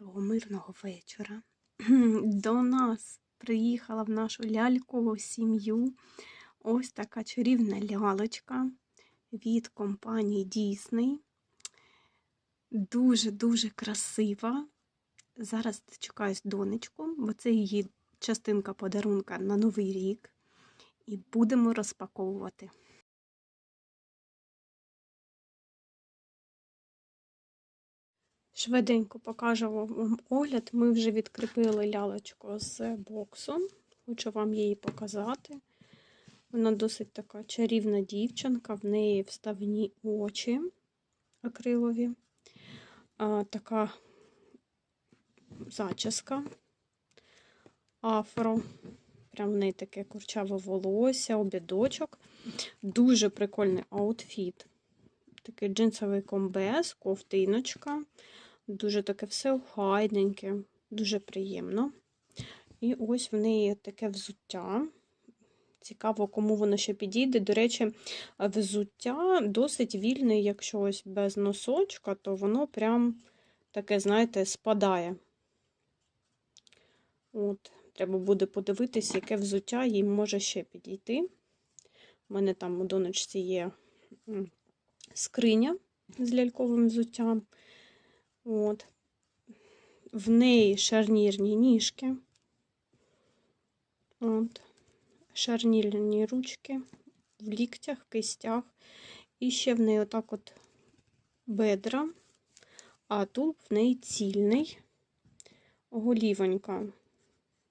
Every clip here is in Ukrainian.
Доброго мирного вечора. До нас приїхала в нашу лялькову сім'ю ось така чарівна лялочка від компанії Disney. Дуже-дуже красива. Зараз дочекаюсь донечку, бо це її частинка подарунка на Новий рік. І будемо розпаковувати. Швиденько покажу вам огляд. Ми вже відкріпили лялочку з боксу. Хочу вам її показати. Вона досить така чарівна дівчинка, в неї вставні очі акрилові. А, Така зачіска афро. Прям в неї таке курчаве волосся, обідочок. Дуже прикольний аутфіт. Такий джинсовий комбез, ковтиночка. Дуже таке все охайненьке, дуже приємно. І ось в неї таке взуття. Цікаво, кому воно ще підійде. До речі, взуття досить вільне, якщо ось без носочка, то воно прям таке, знаєте, спадає. От, Треба буде подивитись, яке взуття їй може ще підійти. У мене там у донечці є скриня з ляльковим взуттям. От. В неї шарнірні ніжки. От. Шарнірні ручки в ліктях, кистях. І ще в неї отак от бедра, а тут в неї цільний голівонька.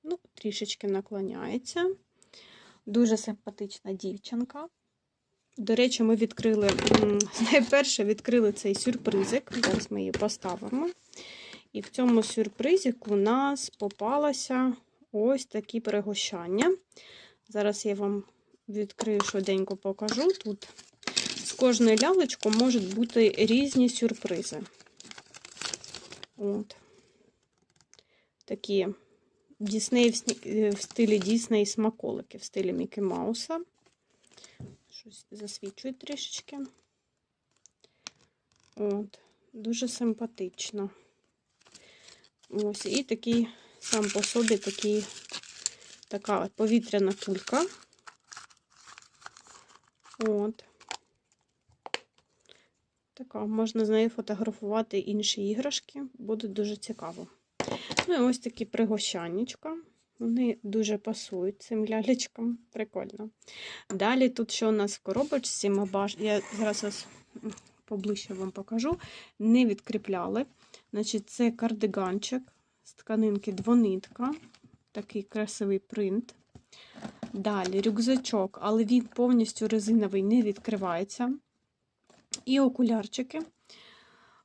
Ну, трішечки наклоняється. Дуже симпатична дівчинка. До речі, ми відкрили, найперше відкрили цей сюрпризик. Зараз ми її поставимо. І в цьому сюрпризику у нас попалося ось такі пригощання. Зараз я вам відкрию швиденько покажу. Тут з кожною лялечкою можуть бути різні сюрпризи. От. Такі Дісней в стилі Дісней смаколики, в стилі Мікі Мауса. Щось засвічує трішечки. От, Дуже симпатично. Ось, і такий, сам по собі такий, така повітряна кулька. От. Така, можна з нею фотографувати інші іграшки, буде дуже цікаво. Ну і ось такі пригощаннячка. Вони дуже пасують цим лялечкам. Прикольно. Далі, тут що у нас в коробочці, ми я зараз ось поближче вам покажу, не відкріпляли. Значить, Це кардиганчик з тканинки двонитка. Такий красивий принт. Далі рюкзачок, але він повністю резиновий, не відкривається. І окулярчики.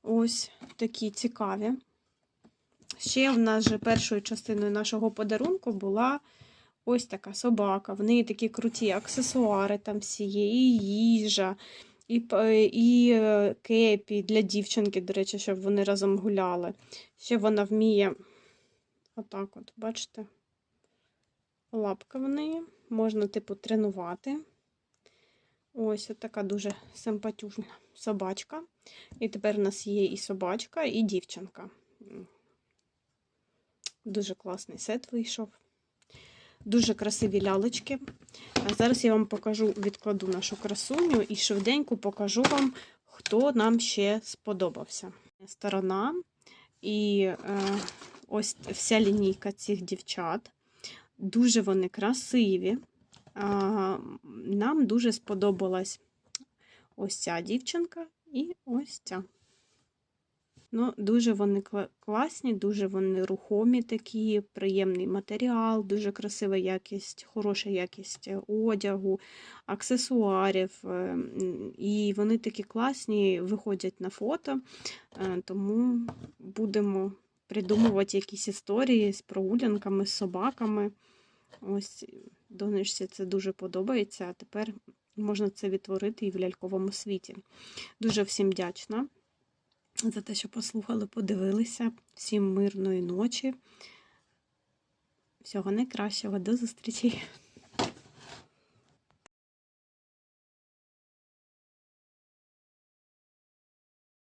Ось такі цікаві. Ще в нас же першою частиною нашого подарунку була ось така собака. В неї такі круті аксесуари там всі є, і їжа, і і е, кепі для дівчинки, до речі, щоб вони разом гуляли. Ще вона вміє, отак от, бачите, лапка в неї. Можна, типу, тренувати. Ось така дуже симпатюжна собачка. І тепер у нас є і собачка, і дівчинка. Дуже класний сет вийшов. Дуже красиві лялечки. Зараз я вам покажу, відкладу нашу красуню і швиденько покажу вам, хто нам ще сподобався. Сторона і е, ось вся лінійка цих дівчат. Дуже вони красиві. Нам дуже сподобалась ось ця дівчинка і ось ця. Ну, Дуже вони класні, дуже вони рухомі такі, приємний матеріал, дуже красива якість, хороша якість одягу, аксесуарів. Е, і вони такі класні, виходять на фото, е, тому будемо придумувати якісь історії з прогулянками, з собаками. Ось донечці це дуже подобається, а тепер можна це відтворити і в ляльковому світі. Дуже всім вдячна за те, що послухали, подивилися. Всім мирної ночі. Всього найкращого, до зустрічі!